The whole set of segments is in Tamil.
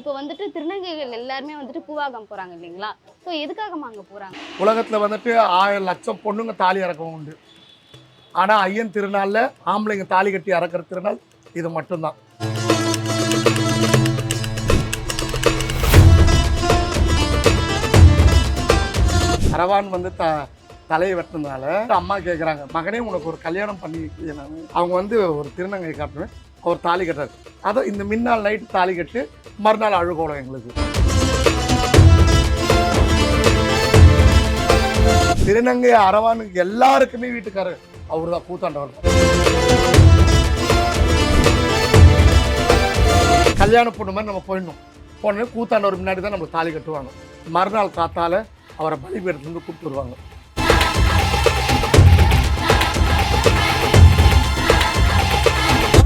இப்போ வந்துட்டு திருநங்கைகள் எல்லாருமே வந்துட்டு பூவாகம் போறாங்க இல்லைங்களா? ஸோ எதுக்காகமா அங்க போறாங்க? உலகத்துல வந்துட்டு ஆயிரம் லட்சம் பொண்ணுங்க தாலி இறக்கவும் உண்டு. ஆனா ஐயன் திருநாள்ல ஆம்பளைங்க தாலி கட்டி இறக்குற திருநாள் இது மட்டும்தான். அரவான் வந்து த தலையை வெட்டினதுனால அம்மா கேட்குறாங்க மகனே உனக்கு ஒரு கல்யாணம் பண்ணி அவங்க வந்து ஒரு திருநங்கை காட்டுவேன். அவர் தாலி கட்டுறாரு. அதை இந்த மின்னாள் நைட்டு தாலி கட்டு மறுநாள் அழுகோலம் எங்களுக்கு. திருநங்கை அரவானுக்கு எல்லாருக்குமே வீட்டுக்காரர் அவர் தான் கூத்தாண்டவர். கல்யாண பொண்ணு மாதிரி நம்ம போயிடணும். போனோடனே கூத்தாண்டவர் முன்னாடி தான் நம்மளுக்கு தாலி கட்டுவாங்க. மறுநாள் காத்தால அவரை பலிபீடத்துலேருந்து கூப்பிட்டு வருவாங்க.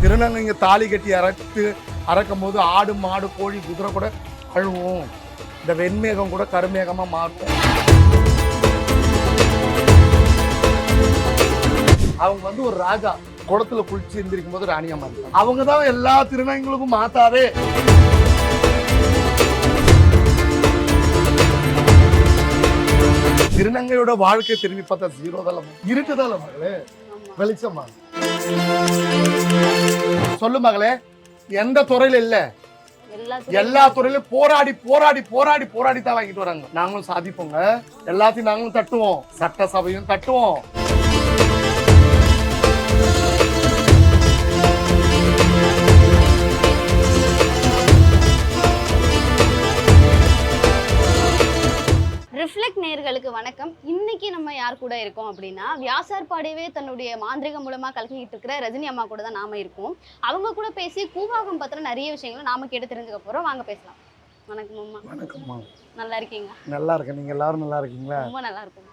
திருநங்கைங்க தாலி கட்டி அறத்து அறக்கும் போது ஆடு மாடு கோழி குதிரை கூட அழுவும் இந்த வெண்மேகம் கூட கருமேகமாக மாறும். அவங்க வந்து ஒரு ராஜா. குளத்துல குளிச்சு எந்திரிக்கும் போது ராணியா மாதிரி அவங்க தான் எல்லா திருநங்கைகளுக்கும் மாத்தாதே திருநங்கையோட வாழ்க்கை திரும்பி பார்த்தா ஜீரோ தான் இருக்குதால மகளே வெளிச்சமா சொல்லு மகளே எந்த துறையில இல்ல. எல்லா துறையிலும் போராடி போராடி போராடி போராடி தான் வாங்கிட்டு வராங்க. நாங்களும் சாதிப்போங்க. எல்லாத்தையும் நாங்களும் தட்டுவோம். சட்டசபையும் தட்டுவோம். ரிஃப்ளெக்ட் நேர்களுக்கு வணக்கம். யார் கூட இருக்கோம் அப்படின்னா வியாசார்பாடியவே தன்னுடைய மாந்திரிகம் மூலமா கலக்கிட்டு இருக்கிற ரஜினி அம்மா கூட தான் நாம இருக்கோம். அவங்க கூட பேசி கூவாகம் பத்தின நிறைய விஷயங்களை நாம கேட்டு தெரிஞ்சுக்க போறோம். வாங்க பேசலாம். வணக்கம் அம்மா. வணக்கம்மா. நல்லா இருக்கீங்க நல்லா இருக்கேன். நீங்க எல்லாரும் நல்லா இருக்கீங்களா? ரொம்ப நல்லா இருக்கும்.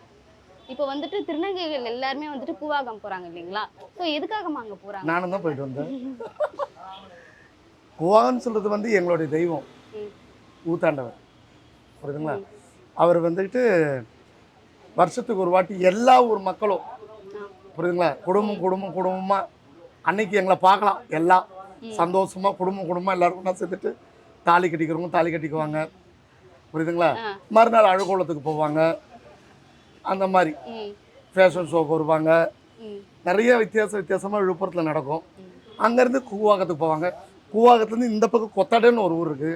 இப்போ வந்துட்டு திருநங்கைகள் எல்லாருமே வந்துட்டு பூவாகம் போறாங்க இல்லைங்களா? ஸோ எதுக்காகமா அங்க போறாங்க? நானும் தான் போயிட்டு வந்தேன். குவான்னு சொல்றது வந்து எங்களுடைய தெய்வம். ஊத்தாண்டவர். புரியுதுங்களா? அவர் வந்துட்டு வருஷத்துக்கு ஒரு வாட்டி எல்லா ஊர் மக்களும் புரியுதுங்களா? குடும்பம் குடும்பம் குடும்பமா அன்னைக்கு எங்களை பார்க்கலாம். எல்லாம் சந்தோஷமா குடும்பம் குடும்பமா எல்லாரும் ஒன்றா சேர்த்துட்டு தாலி கட்டிக்கிறவங்க தாலி கட்டிக்குவாங்க. புரியுதுங்களா. மறுநாள் அழுகோலத்துக்கு போவாங்க. அந்த மாதிரி ஃபேஷன் ஷோக்கு வருவாங்க. நிறைய வித்தியாச வித்தியாசமாக விழுப்புரத்தில் நடக்கும். அங்கேருந்து கூவாகத்துக்கு போவாங்க. கூவாகத்துலேருந்து இந்த பக்கம் கொத்தடைன்னு ஒரு ஊர் இருக்குது.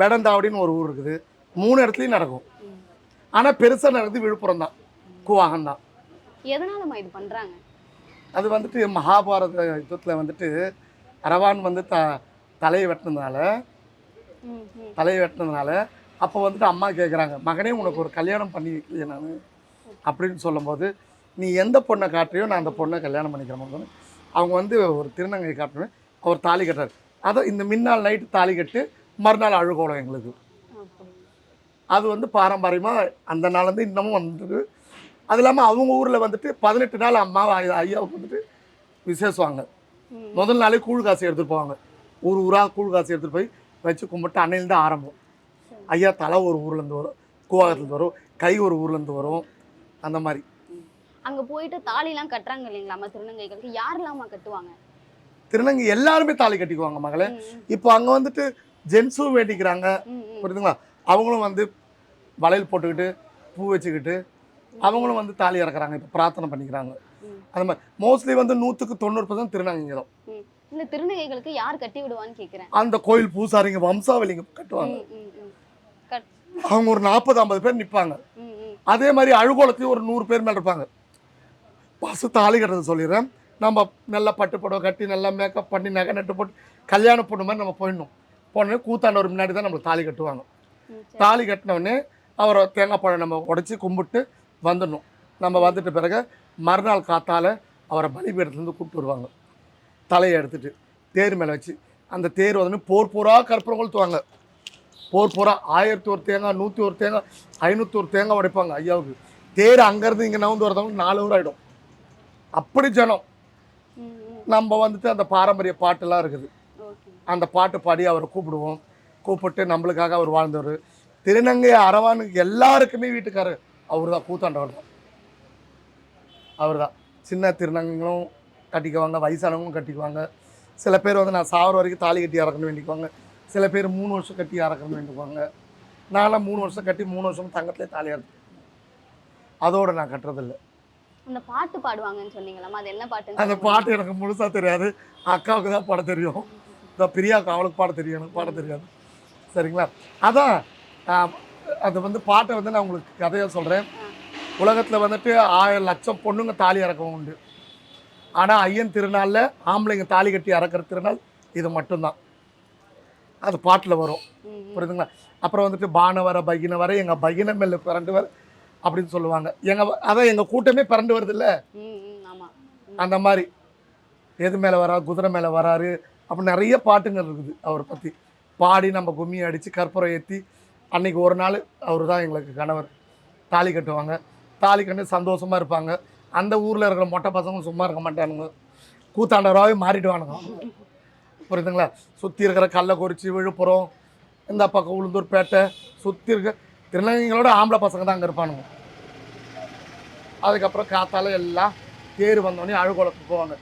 வேடந்தாவடின்னு ஒரு ஊர் இருக்குது. மூணு இடத்துலையும் நடக்கும். ஆனால் பெருசாக நடக்குது விழுப்புரம் தான். கூவாகம் தான். எதனாலம்மா இது பண்றாங்க? அது வந்துட்டு மகாபாரத யுத்தத்தில் வந்துட்டு அரவான் வந்து த தலையை வெட்டினதுனால தலையை வெட்டினதுனால அப்போ வந்துட்டு அம்மா கேட்குறாங்க மகனே உனக்கு ஒரு கல்யாணம் பண்ணி வைக்கலையே நான். அப்படின்னு சொல்லும்போது நீ எந்த பொண்ணை காட்டுறியோ நான் அந்த பொண்ணை கல்யாணம் பண்ணிக்கிறேன் அவங்க வந்து ஒரு திருநங்கை காட்டுவேன் அவர் தாலி கட்டுறாரு. அதை இந்த மின்னாள் நைட்டு தாலி கட்டு மறுநாள் அழுகோலம் எங்களுக்கு. அது வந்து பாரம்பரியமாக அந்த நாள்லேருந்து இன்னமும் வந்துட்டு அது இல்லாமல் அவங்க ஊரில் வந்துட்டு பதினெட்டு நாள் அம்மா ஐ- ஐயாவுக்கு வந்துட்டு விசேஷவாங்க. முதல் நாளே கூழ் காசு எடுத்துகிட்டு போவாங்க. ஊர் ஊராக கூழ் காசு எடுத்துகிட்டு போய் வச்சு கும்பிட்டு அன்னையிலேருந்து ஆரம்பம். ஐயா தலை ஒரு ஊர்லேருந்து வரும் கூவாகத்துலேருந்து வரும் கை ஒரு ஊர்லேருந்து வரும் அந்த மாதிரி. அங்க போயிட்டு தாலிலாம் கட்டுறாங்க இல்லைங்களாம்மா திருநங்கைகளுக்கு? யாரெல்லாம்மா கட்டுவாங்க? திருநங்கை எல்லாருமே தாலி கட்டிக்குவாங்க மகளே. இப்போ அங்கே வந்துட்டு ஜென்ஸும் வேண்டிக்கிறாங்க. புரியுதுங்களா? அவங்களும் வந்து வளையல் போட்டுக்கிட்டு பூ வச்சுக்கிட்டு அவங்களும் வந்து தாலி இறக்குறாங்க. இப்போ பிரார்த்தனை பண்ணிக்கிறாங்க. அந்த மாதிரி மோஸ்ட்லி வந்து நூற்றுக்கு தொண்ணூறு பர்சன்ட் திருநங்கைங்க தான். இந்த திருநங்கைகளுக்கு யார் கட்டி விடுவான்னு கேக்குறேன். அந்த கோயில் பூசாரிங்க வம்சாவளிங்க கட்டுவாங்க. அவங்க ஒரு நாற்பது ஐம்பது பேர் நிற்பாங்க. அதே மாதிரி அழுகோலத்தையும் ஒரு நூறு பேர் மேலே இருப்பாங்க. பசு தாலி கட்டுறது சொல்லிடுறேன். நம்ம நல்லா பட்டு புடவை கட்டி நல்லா மேக்கப் பண்ணி நகை நட்டு போட்டு கல்யாண பொண்ணு மாதிரி நம்ம போயிடணும். போனோடனே கூத்தாண்டவர் முன்னாடி தான் நம்மளுக்கு தாலி கட்டுவாங்க. தாலி கட்டினவுடனே அவரை தேங்காய் பழம் நம்ம உடச்சி கும்பிட்டு வந்துடணும். நம்ம வந்துட்ட பிறகு மறுநாள் காத்தால அவரை பலிபீடத்துலேருந்து கூப்பிட்டு வருவாங்க. தலையை எடுத்துட்டு தேர் மேலே வச்சு அந்த தேர் வந்து போர் போரா கற்பூரம் கொளுத்துவாங்க போர் போரா ஆயிரத்தி ஒரு தேங்காய் நூற்றி ஒரு தேங்காய் ஐநூற்றி ஒரு தேங்காய் உடைப்பாங்க ஐயாவுக்கு. தேர் அங்கேருந்து இங்கே நவுந்து வரதவங்க நாலு ஊர் ஆகிடும் அப்படி ஜனம். நம்ம வந்துட்டு அந்த பாரம்பரிய பாட்டெல்லாம் இருக்குது. அந்த பாட்டு பாடி அவரை கூப்பிடுவோம். கூப்பிட்டு நம்மளுக்காக அவர் வாழ்ந்தவர். திருநங்கை அரவானுக்கு எல்லாருக்குமே வீட்டுக்காரர் அவர் தான் கூத்தாண்டவர் தான். அவர் தான் சின்ன திருநங்கைகளும் கட்டிக்குவாங்க வயசானவங்களும் கட்டிக்குவாங்க. சில பேர் வந்து நான் சாவர வரைக்கும் தாலி கட்டி இறக்கணும் வேண்டிக்குவாங்க. சில பேர் மூணு வருஷம் கட்டி அறக்கணும் வேண்டுவாங்க நான்லாம் மூணு வருஷம் கட்டி மூணு வருஷம் தங்கத்திலே தாலி அறுத்து அதோட நான் கட்டுறதில்ல. அந்த பாட்டு பாடுவாங்கன்னு சொன்னீங்களாமா அது என்ன பாட்டு அந்த பாட்டு எனக்கு முழுசாக தெரியாது. அக்காவுக்கு தான் பாட தெரியும். இந்த பிரியாவுக்கு அவளுக்கு பாட தெரியும் எனக்கு பாட தெரியாது. சரிங்களா? அதான் அது வந்து பாட்டை வந்து நான் உங்களுக்கு கதையாக சொல்கிறேன் உலகத்தில் வந்துட்டு ஆயிரம் லட்சம் பொண்ணுங்க தாலி இறக்கவும் உண்டு. ஆனால் ஐயன் திருநாளில் ஆம்பளைங்க தாலி கட்டி இறக்குற திருநாள் இது மட்டும்தான். அது பாட்டில் வரும். புரியுதுங்களா? அப்புறம் வந்துட்டு பான வர பகின வர எங்கள் பகின மேல பிறண்டு வர அப்படின்னு சொல்லுவாங்க. எங்கள் அதான் எங்கள் கூட்டமே பிறண்டு வருது ஆமா. அந்த மாதிரி. எது மேலே வரா குதிரை மேலே வராரு. அப்படி நிறைய பாட்டுங்கள் இருக்குது அவரை பற்றி பாடி நம்ம கும்மி அடித்து கற்பூரம் ஏற்றி அன்னைக்கு ஒரு நாள் அவர் தான் எங்களுக்கு கணவர். தாலி கட்டுவாங்க. தாலி கண்டு சந்தோஷமாக இருப்பாங்க. அந்த ஊரில் இருக்கிற மொட்டை பசங்க சும்மா இருக்க மாட்டானுங்க. கூத்தாண்டவராகவே மாறிடுவானுங்க. புரியுதுங்களா? சுற்றி இருக்கிற கள்ளக்குறிச்சி விழுப்புரம் இந்த பக்கம் உளுந்தூர்பேட்டை சுற்றி இருக்க திருநங்கைகளோட ஆம்பளை பசங்க தான் அங்கே இருப்பானுங்க. அதுக்கப்புறம் காத்தால எல்லாம் தேர் வந்தோடனே அழுகோலத்துக்கு போவாங்க.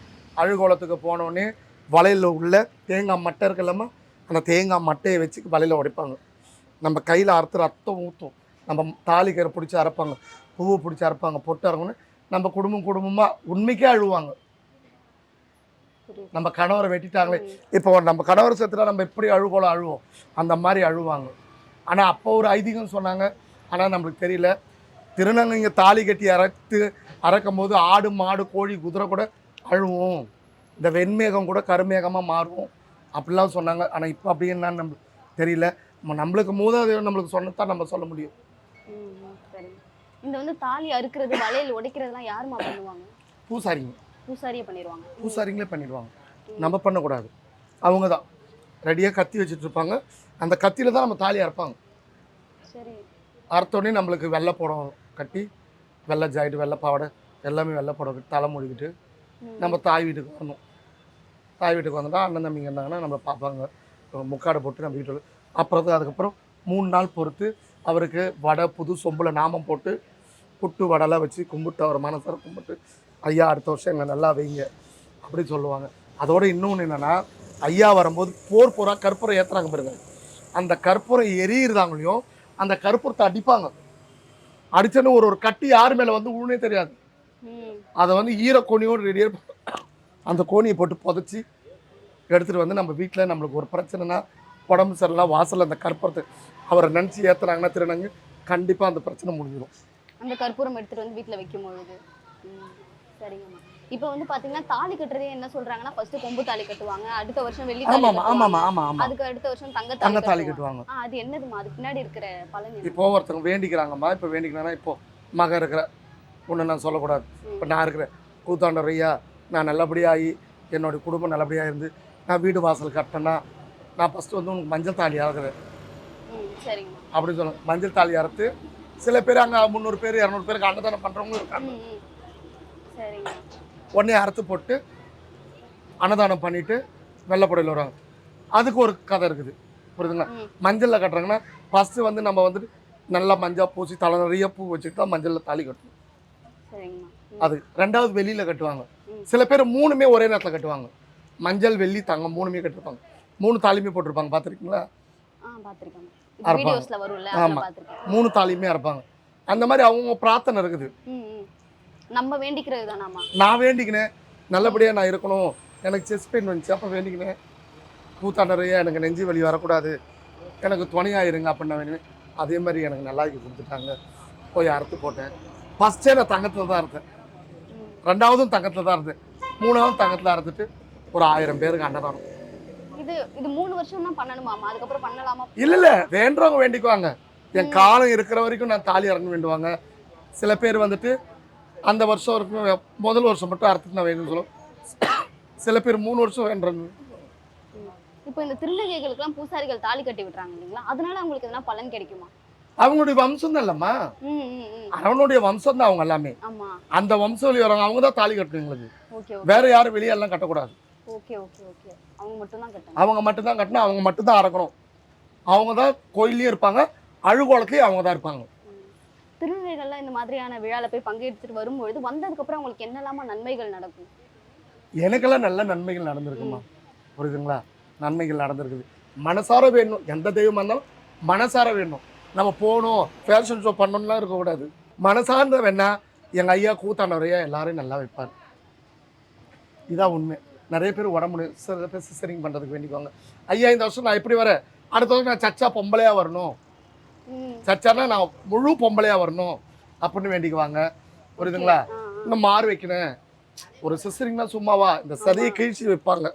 அழுகோலத்துக்கு போனோடனே வலையில் உள்ள தேங்காய் மட்டை இருக்குல்லம்மா அந்த தேங்காய் மட்டையை வச்சு வலையில் உடைப்பாங்க. நம்ம கையில் அறுத்து ரத்தம் ஊற்றும் நம்ம தாலி கரை பிடிச்சி அரைப்பாங்க. பூவை பிடிச்சி அரைப்பாங்க. பொட்டு அரைக்கணும் நம்ம குடும்பம் குடும்பமாக உண்மைக்கே அழுவாங்க. நம்ம கணவரை வெட்டிட்டாங்களே. இப்போ நம்ம கணவர் செத்துட்டா நம்ம எப்படி அழுகோலம் அழுவோம். அந்த மாதிரி அழுவாங்க. ஆனால் அப்போ ஒரு ஐதீகம் சொன்னாங்க. ஆனால் நம்மளுக்கு தெரியல. திருநங்கைங்க தாலி கட்டி அரைத்து அறக்கும் போது ஆடு மாடு கோழி குதிரை கூட அழுவும். இந்த வெண்மேகம் கூட கருமேகமாக மாறுவோம். அப்படிலாம் சொன்னாங்க. ஆனால் இப்போ அப்படி என்னன்னு நம்மளுக்கு தெரியல. நம்ம நம்மளுக்கு மூதாதையர் நம்மளுக்கு சொன்னதான் நம்ம சொல்ல முடியும். இந்த வந்து தாலி அறுக்கிறது வளையல் உடைக்கிறதுலாம் யாருமா பண்ணுவாங்க? பூசாரிங்க. பூசாரியே பண்ணிடுவாங்க பூசாரிங்களே பண்ணிடுவாங்க. நம்ம பண்ணக்கூடாது. அவங்க தான் ரெடியாக கத்தி வச்சுட்டு இருப்பாங்க அந்த கத்தியில் தான் நம்ம தாலி அறுப்பாங்க. சரி. அறுத்தோடனே நம்மளுக்கு வெள்ளை புடம் கட்டி வெள்ளை ஜாயிட்டு வெள்ளை பாவாடை எல்லாமே வெள்ளை புடம் கட்டி தலை மூடிக்கிட்டு. நம்ம தாய் வீட்டுக்கு வரணும். தாய் வீட்டுக்கு வந்துட்டா அண்ணன் தம்பிங்க இருந்தாங்கன்னா நம்மளை பார்ப்பாங்க. முக்காடை போட்டு நம்ம வீட்டில். அப்புறம் அதுக்கப்புறம் மூணு நாள் பொறுத்து அவருக்கு வடை புது சொம்பில் நாமம் போட்டு புட்டு வடைலாம் வச்சு கும்பிட்டு அவர் மனசார கும்பிட்டு ஐயா அடுத்த வருஷம் எங்களை நல்லா வைங்க. அப்படி சொல்லுவாங்க. அதோட இன்னொன்று என்னென்னா ஐயா வரும்போது போர் போராக கற்பூரம் ஏற்றுறாங்க பாருங்க. அந்த கற்பூரம் எரியுறதாங்களையும் அந்த கற்பூரத்தை அடிப்பாங்க. அடிச்சோன்னு ஒரு ஒரு கட்டி யார் மேலே வந்து உழுனே தெரியாது. அதை வந்து ஈர கோணியோடு ரெடியாக அந்த கோணியை போட்டு புதைச்சி எடுத்துகிட்டு வந்து நம்ம வீட்டில் நம்மளுக்கு ஒரு பிரச்சனைனா உடம்பு சரியில்லாம் வாசலில் அந்த கற்பூரத்தை அவரை நினச்சி ஏற்றுனாங்கன்னா திருநங்கு கண்டிப்பாக அந்த பிரச்சனை முடிஞ்சிடும் அந்த கற்பூரம் எடுத்துட்டு வந்து வீட்ல வைக்கும் பொழுது சரிங்கம்மா இப்போ வந்து பாத்தீங்கன்னா தாலி கட்டுறதே என்ன சொல்றாங்கன்னா ஃபர்ஸ்ட் கொம்பு தாலி கட்டுவாங்க அடுத்த வருஷம் வெள்ளி தாலி ஆமாம் கட்டுவாங்க. ஆமாம் ஆமாம் அதுக்கு அடுத்த வருஷம் தங்க தங்க தாலி கட்டுவாங்க. அது என்னதுமா அது பின்னாடி இருக்கிற பலன்? இப்போ ஒருத்தவங்க வேண்டிக்கிறாங்கம்மா இப்போ வேண்டிக்கிறாங்கன்னா இப்போ மகன் இருக்கிற ஒன்று நான் சொல்லக்கூடாது. இப்போ நான் இருக்கிறேன் கூத்தாண்டவர் ஐயா நான் நல்லபடியாக என்னுடைய குடும்பம் நல்லபடியாக இருந்து நான் வீடு வாசல் கட்டினேன்னா நான் ஃபஸ்ட்டு வந்து உனக்கு மஞ்சள் தாலி சரிங்கம்மா. அப்படின்னு சொல்லுவாங்க மஞ்சள் தாலி அறுத்து சில பேர் அங்கே முந்நூறு பேர் இரநூறு பேருக்கு அன்னதானம் பண்ணுறவங்களும் இருக்காங்க. உடனே அறுத்து போட்டு அன்னதானம் பண்ணிட்டு வெள்ளைப்படையில் வருவாங்க. அதுக்கு ஒரு கதை இருக்குது. புரியுதுங்களா. மஞ்சளில் கட்டுறாங்கன்னா ஃபஸ்ட்டு வந்து நம்ம வந்துட்டு நல்லா மஞ்சள் பூசி தலை நிறைய பூ வச்சுட்டு தான் மஞ்சளில் தாலி கட்டணும் அது ரெண்டாவது வெளியில் கட்டுவாங்க. சில பேர் மூணுமே ஒரே நேரத்தில் கட்டுவாங்க. மஞ்சள் வெள்ளி தங்கம் மூணுமே கட்டிருப்பாங்க. மூணு தாலியுமே போட்டிருப்பாங்க. பார்த்துருக்கீங்களா? அறுப்பாங்க. வீடியோஸ்ல வரும்ல ஆமா. அதெல்லாம் பாத்திருக்கேன் மூணு தாலியுமே அறுப்பாங்க. அந்த மாதிரி அவங்க பிரார்த்தனை இருக்குது. நம்ம வேண்டிக்கிறது தானாமா நான் வேண்டிக்கினேன். நல்லபடியாக நான் இருக்கணும். எனக்கு செஸ் பெயின் வந்துச்சு. அப்போ வேண்டிக்கினேன். கூத்தாண்டறையா எனக்கு நெஞ்சு வலி வரக்கூடாது. எனக்கு துணையாக இருங்க அப்படின்னு நான் அதே மாதிரி எனக்கு நல்லாக்கி கொடுத்துட்டாங்க. போய் அறுத்து போட்டேன். ஃபஸ்ட்டே நான் தங்கத்தில் தான் இருந்தேன் ரெண்டாவதும் தங்கத்தில் தான் இருந்தேன் மூணாவதும் தங்கத்தில் அறுத்துட்டு ஒரு ஆயிரம் பேருக்கு அன்னதானம். இது இது மூணு வருஷம் தான் பண்ணணுமாமா அதுக்கப்புறம் பண்ணலாமா? இல்லை இல்லை. வேண்டுறவங்க வேண்டிக்குவாங்க. என் காலம் இருக்கிற வரைக்கும் நான் தாலி இறங்க வேண்டுவாங்க. சில பேர் வந்துட்டு அந்த வருஷம் வரைக்கும் முதல் வருஷம் மட்டும் அறுத்துட்டு நான் வேணும்னு சொல்லுவோம் சில பேர் மூணு வருஷம் வேண்டுறாங்க. இப்போ இந்த திருநங்கைகளுக்கெல்லாம் பூசாரிகள் தாலி கட்டி விட்டுறாங்க இல்லைங்களா? அதனால அவங்களுக்கு எதனா பலன் கிடைக்குமா? அவங்களுடைய வம்சம் தான் இல்லைம்மா. அவனுடைய வம்சம் தான் அவங்க எல்லாமே. அந்த வம்சம் வழி வரவங்க அவங்க தான் தாலி கட்டணும் எங்களுக்கு. வேற யாரும் வெளியே எல்லாம் கட்டக்கூடாது. Okay okay okay. அவங்க மட்டும் தான் கட்டணும். அவங்க அவங்க மட்டும்தான் அறக்கணும். அவங்க தான் கோயிலையும் இருப்பாங்க அழுகோலத்துலேயும் அவங்க தான் இருப்பாங்க. ம். திருநங்கைகள்லாம் இந்த மாதிரியான விழால போய் பங்கெடுத்துட்டு வரும்பொழுது வந்ததுக்கு அப்புறம் அவங்களுக்கு என்னெல்லாமா நன்மைகள் நடக்கும்? எனக்கெல்லாம் நல்ல நன்மைகள் நடந்திருக்குமா புரியுதுங்களா? நன்மைகள் நடந்திருக்குது. மனசார வேணும். எந்த தெய்வமாக இருந்தாலும் மனசார வேணும். நம்ம போகணும். ஃபேஷன் ஷோ பண்ணணும்லாம் இருக்கக்கூடாது. மனசார்ந்த வேணா எங்கள் ஐயா கூத்தாண்டவரையா எல்லாரையும் நல்லா வைப்பார். இதான் உண்மை. நிறைய பேர் உடம்பு சில பேர் சிசரிங் பண்ணுறதுக்கு வேண்டிக்குவாங்க. ஐயா இந்த வருஷம் நான் எப்படி வரேன்? அடுத்த வருஷம் நான் சச்சா பொம்பளையாக வரணும். ம். சச்சானா நான் முழு பொம்பளையாக வரணும் அப்படின்னு வேண்டிக்குவாங்க. புரியுதுங்களா. இன்னும் மாறு வைக்கணும். ஒரு சிஸ்டரிங்னா சும்மாவா? இந்த சதையை கிழிச்சு வைப்பாங்க.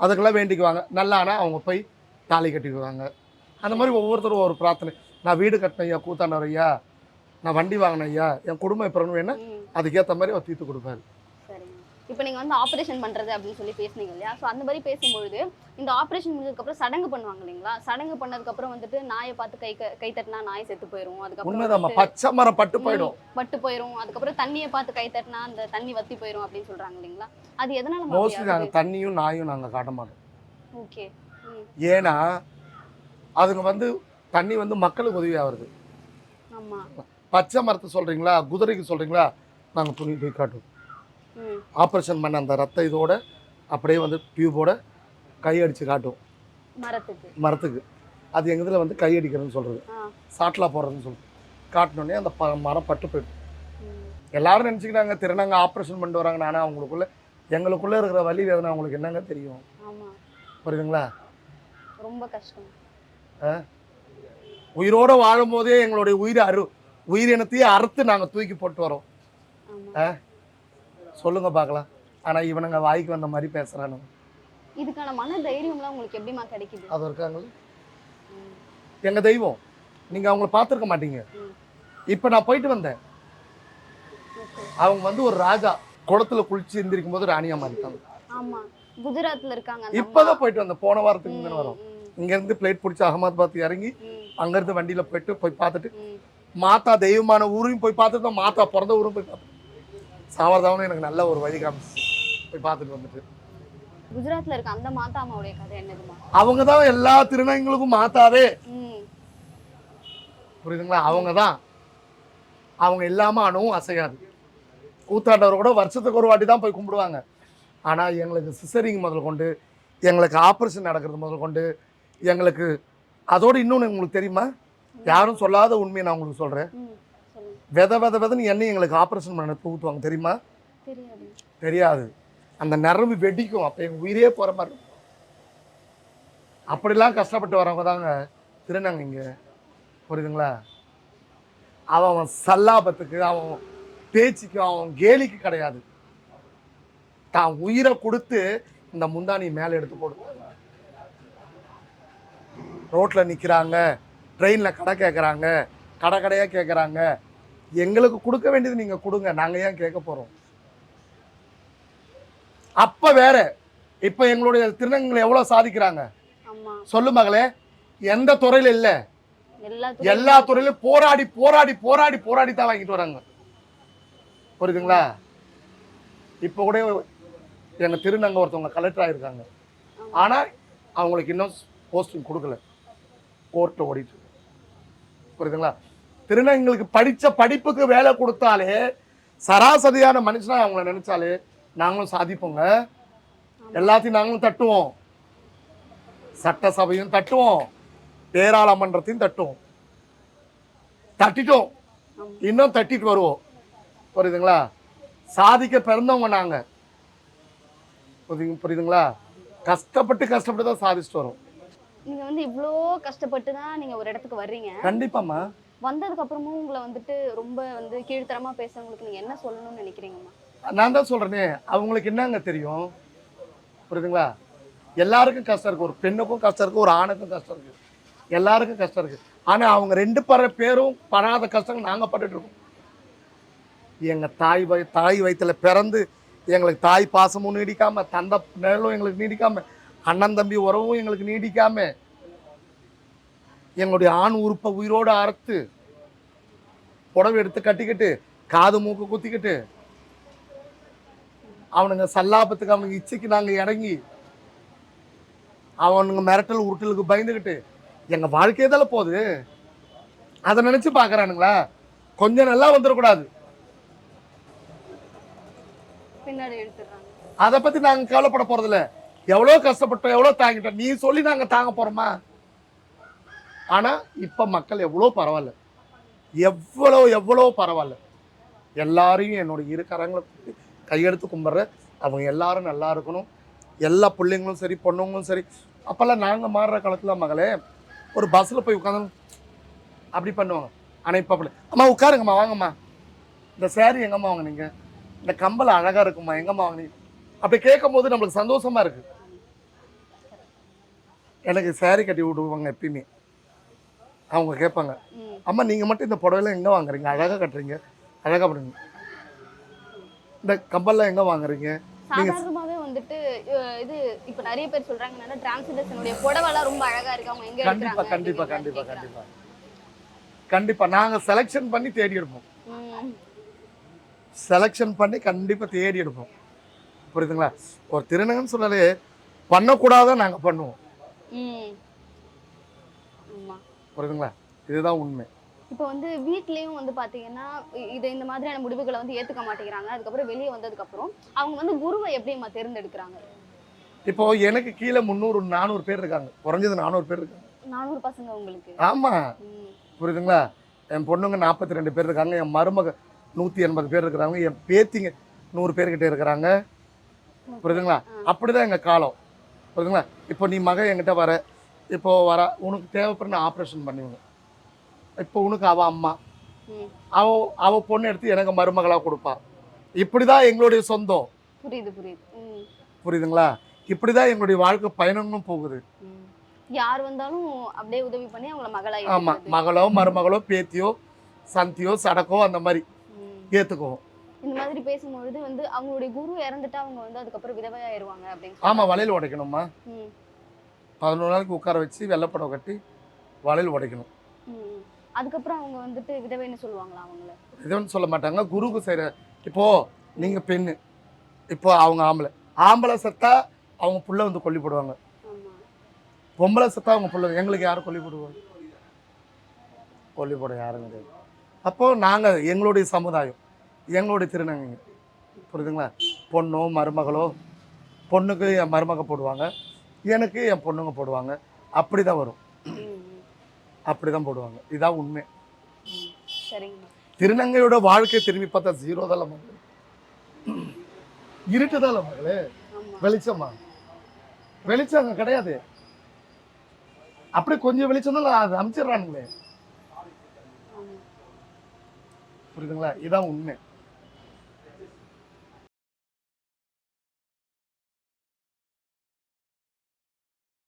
அதுக்கெல்லாம் வேண்டிக்குவாங்க. நல்லானா அவங்க போய் தாலி கட்டிக்குவாங்க. அந்த மாதிரி ஒவ்வொருத்தரும் ஒரு பிரார்த்தனை. நான் வீடு கட்டின ஐயா கூத்தாண்டவர் ஐயா. நான் வண்டி வாங்கினேன் ஐயா. என் குடும்பம் இப்போ வேணா. அதுக்கேற்ற மாதிரி அவர் தீர்த்து கொடுப்பாரு. இப்போ நீங்க வந்து ஆபரேஷன் பண்றது அப்படின்னு சொல்லி பேசுனீங்க இல்லையா? ஸோ அந்த மாதிரி பேசும்பொழுது இந்த ஆபரேஷன் முடிஞ்சதுக்கு அப்புறம் சடங்கு பண்ணுவாங்க இல்லைங்களா? சடங்கு பண்ணதுக்கு அப்புறம் வந்துட்டு நாயை பார்த்து கை க- தட்டினா நாய் செத்து போயிடும் அதுக்கப்புறம் பச்சை மரம் பட்டு போயிடும். பட்டு போயிடும் அதுக்கப்புறம் தண்ணியை பார்த்து கை தட்டினா அந்த தண்ணி வத்தி போயிடும் அப்படின்னு சொல்றாங்க இல்லைங்களா? அது எதனால மோஸ்ட்லி நாங்கள் தண்ணியும் நாயும் நாங்கள் காட்ட மாட்டோம். ஓகே ஏன்னா அதுங்க வந்து தண்ணி வந்து மக்களுக்கு உதவி ஆமா. பச்சை மரத்தை சொல்கிறீங்களா குதிரைக்கு சொல்கிறீங்களா நாங்கள் துணி போய் காட்டுவோம். ஆப்ரேஷன் பண்ண அந்த ரத்த இதோட அப்படியே வந்து டியூபோட கையடிச்சு காட்டும் மரத்துக்கு. மரத்துக்கு. அது எங்கள் இதில் வந்து கையடிக்கிறதுன்னு சொல்கிறது ஆ. சாட்டில் போடுறதுன்னு சொல்கிறது காட்டினோடனே அந்த ப மரம் பட்டு போயிடும். எல்லாரும் நினச்சிக்கிறாங்க திருநாங்க ஆப்ரேஷன் பண்ணிட்டு வராங்க. நானே அவங்களுக்குள்ள எங்களுக்குள்ளே இருக்கிற வலி வேதனை அவங்களுக்கு என்னங்க தெரியும்? புரியுதுங்களா? ரொம்ப கஷ்டம். உயிரோடு வாழும் போதே எங்களுடைய உயிரை அறு உயிரினத்தையே அறுத்து நாங்கள் தூக்கி போட்டு வரோம். ஆமா. சொல்லுங்க பார்க்கலாம் ஆனால் இவனுங்க வாய்க்கு வந்த மாதிரி பேசுகிறானுங்க இதுக்கான மன தைரியம்லாம் உங்களுக்கு எப்படிமா கிடைக்குது? அது இருக்காங்களே. எங்கள் தெய்வம் நீங்கள் அவங்கள பார்த்துருக்க மாட்டீங்க. இப்போ நான் போயிட்டு வந்தேன். அவங்க வந்து ஒரு ராஜா குளத்துல குளிச்சு எந்திரிக்கும் போது ராணியா மாறிட்டாங்க. ஆமா. குஜராத்ல இருக்காங்க. இப்பதான் போயிட்டு வந்தேன். போன வாரத்துக்கு ம், முந்தின வரோம். இங்க இருந்து பிளேட் பிடிச்சி அகமதாபாத் இறங்கி அங்கிருந்து வண்டியில போயிட்டு போய் பார்த்துட்டு ம். மாதா தெய்வமான ஊரையும் போய் பார்த்துட்டு மாதா பிறந்த ஊரும் போய் பார்த்துட்டு. சாவரதாவும் எனக்கு நல்ல ஒரு வழி காமிச்சு போய் பார்த்துட்டு வந்துட்டு. குஜராத்ல இருக்க அந்த மாதா அம்மாவுடைய கதை என்னதுமா அவங்க தான் எல்லா திருநங்கைகளுக்கும் மாத்தாவே. புரியுதுங்களா? அவங்க தான். அவங்க இல்லாம அணுவும் அசையாது. கூத்தாண்டவர் கூட வருஷத்துக்கு ஒரு வாட்டி தான் போய் கும்பிடுவாங்க. ஆனால் எங்களுக்கு சிசரிங் முதல் கொண்டு எங்களுக்கு ஆப்ரேஷன் நடக்கிறது முதல் கொண்டு எங்களுக்கு அதோடு இன்னொன்று உங்களுக்கு தெரியுமா? யாரும் சொல்லாத உண்மையை நான் உங்களுக்கு சொல்கிறேன் வித வித விதன்னு எண்ணெய் எங்களுக்கு ஆப்ரேஷன் பண்ண ஊற்றுவாங்க தெரியுமா? தெரியாது. அந்த நரம்பு வெடிக்கும். அப்போ எங்கள் உயிரே போகிற மாதிரி இருக்கும். அப்படிலாம் கஷ்டப்பட்டு வரவங்க தாங்க திருநங்க இங்கே புரியுதுங்களா? அவன் அவன் சல்லாபத்துக்கு அவன் பேச்சுக்கு அவன் கேலிக்கு கிடையாது. தான் உயிரை கொடுத்து இந்த முந்தானி மேலே எடுத்து போடுவாங்க. ரோட்டில் நிற்கிறாங்க ட்ரெயினில் கடை கேட்குறாங்க கடை கடையாக கேட்குறாங்க எங்களுக்கு கொடுக்க வேண்டியது நீங்கள் கொடுங்க நாங்கள் ஏன் கேட்க போகிறோம் அப்போ வேற இப்போ எங்களுடைய திருநங்கைகள் எவ்வளோ சாதிக்கிறாங்க? சொல்லு மகளே எந்த துறையில இல்லை? எல்லா எல்லா துறையிலும் போராடி போராடி போராடி போராடி தான் வாங்கிட்டு வராங்க. புரியுதுங்களா? இப்போ கூட எங்கள் திருநங்கை ஒருத்தவங்க கலெக்டர் ஆகிருக்காங்க ஆனால் அவங்களுக்கு இன்னும் போஸ்டிங் கொடுக்கல. கோர்ட்டில் ஓடிட்டு புரியுதுங்களா? திருநங்கைகளுக்கு படித்த படிப்புக்கு வேலை கொடுத்தாலே சராசரியான மனுஷனா அவங்கள நினைச்சாலே நாங்களும் சாதிப்போங்க. எல்லாத்தையும் நாங்களும் தட்டுவோம். சட்டசபையும் தட்டுவோம். பேராளமன்றத்தையும் தட்டுவோம். தட்டிட்டோம். இன்னும் தட்டிட்டு வருவோம். புரியுதுங்களா? சாதிக்க பிறந்தவங்க நாங்கள் புரியுதுங்களா? கஷ்டப்பட்டு கஷ்டப்பட்டு தான் சாதிச்சுட்டு வரோம். நீங்க வந்து இவ்ளோ கஷ்டப்பட்டு தான் நீங்க ஒரு இடத்துக்கு வர்றீங்க. கண்டிப்பாம்மா. வந்ததுக்கு அப்புறமும் உங்களை வந்துட்டு ரொம்ப வந்து கீழ்த்தரமா பேசுறவங்களுக்கு நீங்க என்ன சொல்லணும்னு நினைக்கிறீங்கம்மா? நான் தான் சொல்றேனே அவங்களுக்கு என்னங்க தெரியும்? புரியுதுங்களா? எல்லாருக்கும் கஷ்டம் இருக்கு. ஒரு பெண்ணுக்கும் கஷ்டம் இருக்கு ஒரு ஆணுக்கும் கஷ்டம் இருக்கு. எல்லாருக்கும் கஷ்டம் இருக்கு. ஆனா அவங்க ரெண்டு பர பேரும் படாத கஷ்டம் நாங்க பட்டுட்டு இருக்கோம். எங்க தாய் தாய் வயித்துல பிறந்து எங்களுக்கு தாய் பாசமும் நீடிக்காம தந்தை நிழலும் எங்களுக்கு நீடிக்காம அண்ணன் தம்பி உறவும் எங்களுக்கு நீடிக்காம எங்களுடைய ஆண் உறுப்பை உயிரோடு அறுத்து புடவை எடுத்து கட்டிக்கிட்டு காது மூக்கு குத்திக்கிட்டு அவனுங்க சல்லாபத்துக்கு அவனுங்க இச்சைக்கு நாங்கள் இறங்கி அவனுங்க மிரட்டல் உருட்டலுக்கு பயந்துக்கிட்டு எங்கள் வாழ்க்கையே தானே போகுது? அதை நினச்சி பார்க்குறானுங்களா கொஞ்சம் நல்லா வந்துடக்கூடாது. அதை பற்றி நாங்கள் கவலைப்பட போகிறதில்ல எவ்வளோ கஷ்டப்பட்டோம் எவ்வளோ தாங்கிட்டோம். நீ சொல்லி நாங்கள் தாங்க போகிறோமா ஆனால் இப்போ மக்கள் எவ்வளோ பரவாயில்ல. எவ்வளோ எவ்வளோ பரவாயில்ல. எல்லாரையும் என்னோட இரு கரங்களை கையெடுத்து கும்பிட்ற அவங்க எல்லாரும் நல்லா இருக்கணும். எல்லா பிள்ளைங்களும் சரி பொண்ணுங்களும் சரி. அப்போல்லாம் நாங்கள் மாறுற காலத்தில் மகளே ஒரு பஸ்ஸில் போய் உட்காந்து அப்படி பண்ணுவாங்க. ஆனால் இப்போ அப்படி அம்மா உட்காருங்கம்மா வாங்கம்மா. இந்த சேரீ எங்கம்மா வாங்குனீங்க? இந்த கம்பல் அழகாக இருக்கும்மா எங்கம்மா வாங்கினீங்க? அப்படி கேட்கும் போது நம்மளுக்கு சந்தோஷமாக இருக்குது எனக்கு saree கட்டி விடுவாங்க எப்பயுமே. அவங்க கேட்பாங்க. அம்மா நீங்கள் மட்டும் இந்த புடவைலாம் எங்கே வாங்குறீங்க? அழகாக கட்டுறீங்க. அழகாக பண்ணுங்க இந்த கம்பல்லாம் எங்கே வாங்குறீங்க? சாதாரணமாவே வந்துட்டு இது இப்ப நிறைய பேர் என்னன்னா டிரான்ஸ்ஜெண்டர்ஸனுடைய புடவைலாம் ரொம்ப அழகா இருக்கு. அவங்க எங்க கண்டிப்பா எடுக்கறாங்க கண்டிப்பா அப்படின்னு கண்டிப்பா கேக்குறாங்க. கண்டிப்பா கண்டிப்பா. நாங்கள் செலெக்ஷன் பண்ணி தேடி எடுப்போம். செலெக்ஷன் பண்ணி கண்டிப்பாக தேடி எடுப்போம். புரியுதுங்களா? ஒரு திருநங்கன்னு சொல்லலே பண்ணக்கூடாதான் நாங்கள் பண்ணுவோம். புரியுதுங்களா? இதுதான் உண்மை. இப்போ வந்து வீட்லயும் வந்து பாத்தீங்கன்னா இ- இது இந்த மாதிரியான முடிவுகளை வந்து ஏத்துக்க மாட்டேங்கிறாங்க. அதுக்கப்புறம் வெளியே வந்ததுக்கு அப்புறம் அவங்க வந்து குருவை எப்படிம்மா தேர்ந்தெடுக்கிறாங்க? இப்போ எனக்கு கீழே முந்நூறு நானூறு பேர் இருக்காங்க. குறைஞ்சது நானூறு பேர் இருக்காங்க. நானூறு பசங்க உங்களுக்கு? ஆமா. ம். புரியுதுங்களா? என் பொண்ணுங்க நாற்பத்தி ரெண்டு பேர் இருக்காங்க. என் மருமக நூற்றி எண்பது பேர் இருக்கிறாங்க. என் பேத்திங்க நூறு பேர்கிட்ட இருக்கிறாங்க. புரியுதுங்களா? அப்படிதான் எங்கள் காலம். புரியுதுங்களா இப்போ நீ மகன் என்கிட்ட வர இப்போ வர உனக்கு தேவைப்படுற ஆப்ரேஷன் பண்ணுவீங்க இப்போ உனக்கு அவ அம்மா. அவ அவ பொண்ணு எடுத்து எனக்கு மருமகளாக கொடுப்பா இப்படி தான் எங்களுடைய சொந்தம் புரியுது புரியுது. புரியுதுங்களா இப்படி தான் எங்களுடைய வாழ்க்கை பயணங்களும் போகுது. யார் வந்தாலும் அப்படியே உதவி பண்ணி அவங்கள மகளா ஆமாம். மகளோ மருமகளோ பேத்தியோ சந்தியோ சடக்கோ அந்த மாதிரி. ஏற்றுக்குவோம் இந்த மாதிரி பேசும்பொழுது வந்து அவங்களுடைய குரு இறந்துட்டா அவங்க வந்து அதுக்கப்புறம் விதவையாயிருவாங்க அப்படின்னு ஆமாம் வளையல் உடைக்கணுமா ம். பதினோரு நாளைக்கு உட்கார வச்சு வெள்ளைப்படம் கட்டி வளையல் உடைக்கணும். அதுக்கப்புறம் அவங்க வந்துட்டு விதவைன்னு சொல்லுவாங்களா அவங்கள? இதுன்னு சொல்ல மாட்டாங்க. குருவுக்கு செய்கிற இப்போ நீங்கள் பெண்ணு இப்போ அவங்க ஆம்பளை. ஆம்பளை செத்தா அவங்க புள்ள வந்து கொல்லி போடுவாங்க. பொம்பளை செத்தா அவங்க புள்ள எங்களுக்கு யாரும் கொல்லி போடுவாங்க கொல்லி போட யாரும் கிடையாது அப்போது நாங்கள் எங்களுடைய சமுதாயம். எங்களுடைய திருநங்கைங்க. புரியுதுங்களா? பொண்ணோ மருமகளோ பொண்ணுக்கு என் மருமக போடுவாங்க. எனக்கு என் பொண்ணுங்க போடுவாங்க. அப்படி தான் வரும். அப்படி தான் போடுவாங்க. இதுதான் உண்மை. திருநங்கையோட வாழ்க்கை திரும்பி பார்த்தா ஜீரோ தான் மகளே இருட்டு தான் மகளே வெளிச்சமா வெளிச்சம் அங்கே கிடையாது. அப்படியே கொஞ்சம் வெளிச்சம் தான் அது அமைச்சிடுறானுங்களே. புரியுதுங்களா? இதுதான் உண்மை.